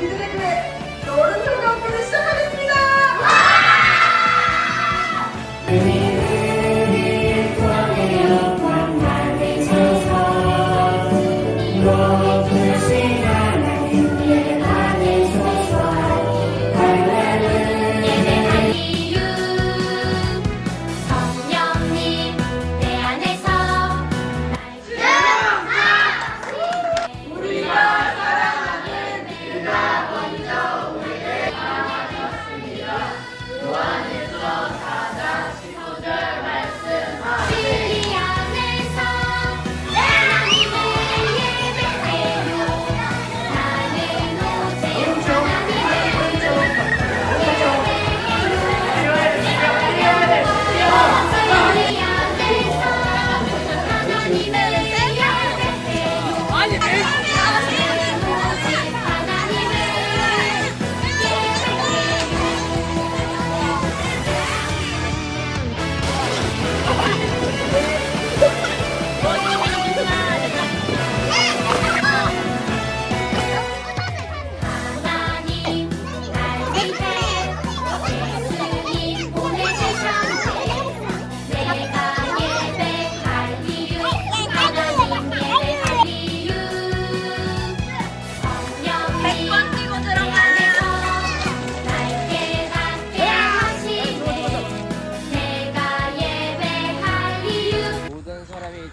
우리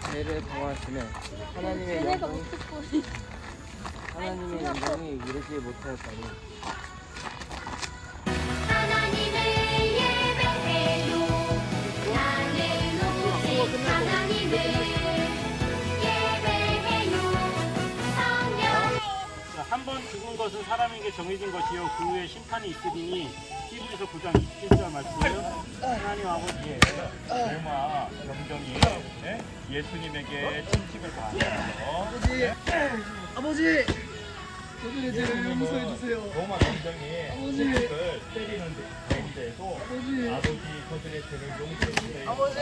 죄를 범하시면 하나님의 영광 하나님의 영광이 이르지 예배해요 성령 한번 죽은 것은 사람에게 정해진 것이요. 그 후에 심판이 있으리니 히브리서 9장 27절 말씀이요 하나님 아버지의 죄와 정정이 예? 예수님에게 침식을 당하셔서 아버지! 저들의 죄를 용서해 주세요. 로마 정정이 아버지. 침식을 때리는 데인데도 아버지! 아버지 저들의 죄를 용서해 주세요. 아버지